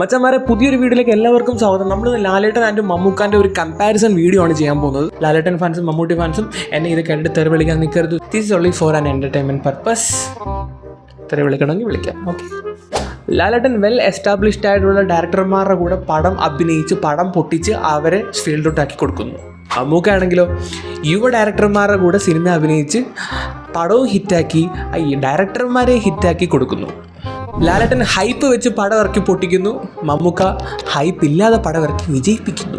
മച്ചന്മാരെ പുതിയൊരു വീഡിയോയിലേക്ക് എല്ലാവർക്കും സ്വാഗതം. നമ്മൾ ലാലേട്ടൻ ആൻഡ് മമ്മൂക്കാന്റെ ഒരു കമ്പാരിസൺ വീഡിയോ ആണ് ചെയ്യാൻ പോകുന്നത്. ലാലേട്ടൻ ഫാൻസും മമ്മൂട്ടി ഫാൻസും എന്നെ ഇത് കണ്ട് തെറി വിളിക്കാൻ നിൽക്കരുത് this only for an entertainment purpose തെറി വിളിക്കണമെങ്കിൽ വിളിക്കാം. ഓക്കെ ലാലേട്ടൻ വെൽ എസ്റ്റാബ്ലിഷ്ഡ് ആയിട്ടുള്ള ഡയറക്ടർമാരുടെ കൂടെ പടം അഭിനയിച്ച് പടം പൊട്ടിച്ച് അവരെ ഫീൽഡ് ഔട്ട് ആക്കി കൊടുക്കുന്നു. മമ്മൂക്കാണെങ്കിലോ യുവ ഡയറക്ടർമാരുടെ കൂടെ സിനിമ അഭിനയിച്ച് പടവും ഹിറ്റാക്കി ഈ ഡയറക്ടർമാരെ ഹിറ്റാക്കി കൊടുക്കുന്നു. ലാലേട്ടൻ ഹൈപ്പ് വെച്ച് പടമിറക്കി പൊട്ടിക്കുന്നു. മമ്മൂക്ക ഹൈപ്പ് ഇല്ലാതെ പടമിറക്കി വിജയിപ്പിക്കുന്നു.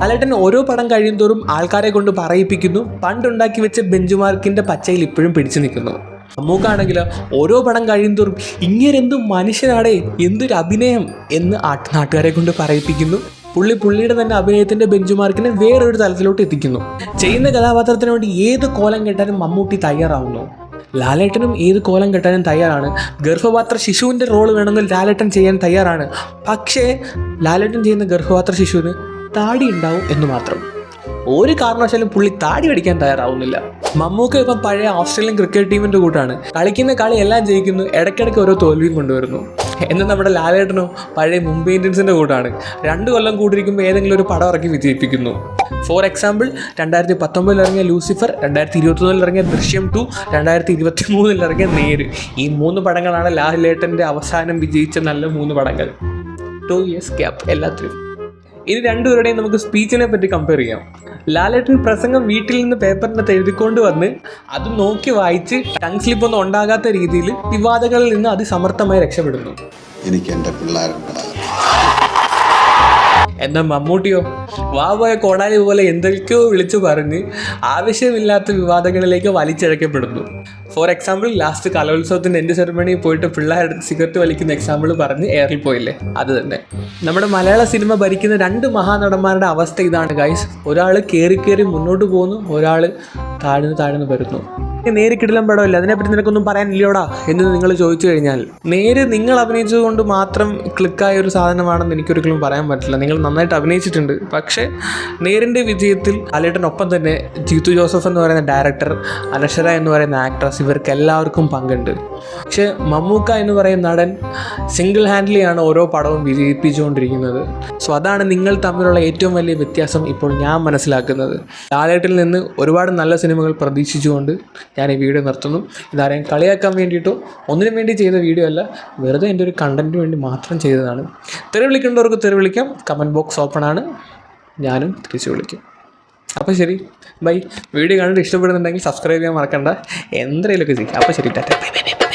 ലാലേട്ടൻ ഓരോ പടം കഴിയുന്തോറും ആൾക്കാരെ കൊണ്ട് പറയിപ്പിക്കുന്നു. പണ്ടുണ്ടാക്കി വെച്ച ബെഞ്ച് മാർക്കിന്റെ പച്ചയിൽ ഇപ്പോഴും പിടിച്ചു നിൽക്കുന്നു. മമ്മൂക്കാണെങ്കിൽ ഓരോ പടം കഴിയുന്തോറും ഇങ്ങനെന്ത് മനുഷ്യനാടേ എന്തൊരു അഭിനയം എന്ന് നാട്ടുകാരെ കൊണ്ട് പറയിപ്പിക്കുന്നു. പുള്ളി പുള്ളിയുടെ തന്നെ അഭിനയത്തിന്റെ ബെഞ്ച് മാർക്കിനെ വേറൊരു തലത്തിലോട്ട് എത്തിക്കുന്നു. ചെയ്യുന്ന കഥാപാത്രത്തിന് വേണ്ടി ഏത് കോലം കെട്ടാനും മമ്മൂട്ടി തയ്യാറാവുന്നു. ലാലേട്ടനും ഏത് കോലം കെട്ടാനും തയ്യാറാണ്. ഗർഭപാത്ര ശിശുവിന്റെ റോൾ വേണമെങ്കിൽ ലാലേട്ടൻ ചെയ്യാൻ തയ്യാറാണ്. പക്ഷേ ലാലേട്ടൻ ചെയ്യുന്ന ഗർഭപാത്ര ശിശുവിന് താടി ഉണ്ടാവും എന്ന് മാത്രം. ഒരു കാരണവശാലും പുള്ളി താടി അടിക്കാൻ തയ്യാറാവുന്നില്ല. മമ്മൂക്ക ഇപ്പം പഴയ ഓസ്ട്രേലിയൻ ക്രിക്കറ്റ് ടീമിന്റെ കൂട്ടാണ്. കളിക്കുന്ന കളി എല്ലാം ജയിക്കുന്നു. ഇടയ്ക്കിടയ്ക്ക് ഓരോ തോൽവിയും കൊണ്ടുവരുന്നു. എന്നാൽ നമ്മുടെ ലാലേട്ടനോ പഴയ മുംബൈ ഇന്ത്യൻസിന്റെ കൂട്ടാണ്. രണ്ട് കൊല്ലം കൂടിയിരിക്കുമ്പോൾ ഏതെങ്കിലും ഒരു പടം ഇറക്കി വിജയിപ്പിക്കുന്നു. ഫോർ എക്സാമ്പിൾ രണ്ടായിരത്തി പത്തൊമ്പതിൽ ഇറങ്ങിയ ലൂസിഫർ രണ്ടായിരത്തി ഇരുപത്തൊന്നിൽ ഇറങ്ങിയ ദൃശ്യം ടു രണ്ടായിരത്തി ഇരുപത്തി മൂന്നിൽ ഇറങ്ങിയ നേര്. ഈ മൂന്ന് പടങ്ങളാണ് ലാലേട്ടന്റെ അവസാനം വിജയിച്ച നല്ല മൂന്ന് പടങ്ങൾ. ടു ഇയേഴ്സ് ഗ്യാപ്പ് എല്ലാത്തിനും ഇനി രണ്ടുപേരുടെയും നമുക്ക് സ്പീച്ചിനെ പറ്റി കമ്പയർ ചെയ്യാം. ലാലേട്ടൻ പ്രസംഗം വീട്ടിൽ നിന്ന് പേപ്പറിനകത്ത് എഴുതിക്കൊണ്ട് വന്ന് അത് നോക്കി വായിച്ച് ടങ് സ്ലിപ്പ് ഒന്നും ഉണ്ടാകാത്ത രീതിയിൽ വിവാദങ്ങളിൽ നിന്ന് അതിസമർത്ഥമായി രക്ഷപ്പെടുന്നു. എനിക്ക് എന്റെ പിള്ളേരുണ്ട്. എന്നാൽ മമ്മൂട്ടിയോ? വാ പോയ കോടാലി പോലെ എന്തൊക്കെയോ വിളിച്ചു പറഞ്ഞ് ആവശ്യമില്ലാത്ത വിവാദങ്ങളിലേക്ക് വലിച്ചിഴക്കപ്പെടുന്നു. ഫോർ എക്സാമ്പിൾ ലാസ്റ്റ് കലോത്സവത്തിന്റെ എന്റെ സെറമണിയിൽ പോയിട്ട് പിള്ളേരുടെ സിഗരറ്റ് വലിക്കുന്ന എക്സാമ്പിൾ പറഞ്ഞ് എയറിൽ പോയില്ലേ? അത് തന്നെ. നമ്മുടെ മലയാള സിനിമ ഭരിക്കുന്ന രണ്ട് മഹാനടന്മാരുടെ അവസ്ഥ ഇതാണ് ഗൈസ് ഒരാൾ കയറി കയറി മുന്നോട്ട് പോകുന്നു ഒരാൾ താഴ്ന്ന് താഴ്ന്ന് വരുന്നു. നേര് കിടിലം പടമല്ല. അതിനെപ്പറ്റി നിനക്കൊന്നും പറയാനില്ലോടാ എന്ന് നിങ്ങൾ ചോദിച്ചു കഴിഞ്ഞാൽ. നേര് നിങ്ങൾ അഭിനയിച്ചത് കൊണ്ട് മാത്രം ക്ലിക്കായ ഒരു സാധനമാണെന്ന് എനിക്കൊരിക്കലും പറയാൻ പറ്റില്ല. നിങ്ങൾ നന്നായിട്ട് അഭിനയിച്ചിട്ടുണ്ട്. പക്ഷേ നേരിന്റെ വിജയത്തിൽ അലേട്ടനൊപ്പം തന്നെ ജീത്തു ജോസഫ് എന്ന് പറയുന്ന ഡയറക്ടർ അനശ്വര എന്ന് പറയുന്ന ആക്ട്രസ് ഇവർക്ക് എല്ലാവർക്കും പങ്കുണ്ട്. പക്ഷേ മമ്മൂക്ക എന്ന് പറയുന്ന നടൻ സിംഗിൾ ഹാൻഡ്ലിയാണ് ഓരോ പടവും വിജയിപ്പിച്ചുകൊണ്ടിരിക്കുന്നത്. സോ അതാണ് നിങ്ങൾ തമ്മിലുള്ള ഏറ്റവും വലിയ വ്യത്യാസം ഇപ്പോൾ ഞാൻ മനസ്സിലാക്കുന്നത്. ലാലേട്ടിൽ നിന്ന് ഒരുപാട് നല്ല സിനിമകൾ പ്രതീക്ഷിച്ചുകൊണ്ട് ഞാൻ ഈ വീഡിയോ നിർത്തുന്നു. ഇതാരെയും കളിയാക്കാൻ വേണ്ടിയിട്ടോ ഒന്നിനും വേണ്ടി ചെയ്ത വീഡിയോ അല്ല വെറുതെ എന്റെ ഒരു കണ്ടന്റിന് വേണ്ടി മാത്രം ചെയ്തതാണ്. തെറി വിളിക്കേണ്ടവർക്ക് തെറി വിളിക്കാം. കമന്റ് ബോക്സ് ഓപ്പൺ ആണ്. ഞാനും തിരിച്ചു വിളിക്കും. അപ്പോൾ ശരി ബൈ വീഡിയോ കണ്ടിട്ട് ഇഷ്ടപ്പെടുന്നുണ്ടെങ്കിൽ സബ്സ്ക്രൈബ് ചെയ്യാൻ മറക്കണ്ട. എന്തെങ്കിലുമൊക്കെ ചെയ്യും. അപ്പോൾ ശരി ടാറ്റ. Bye by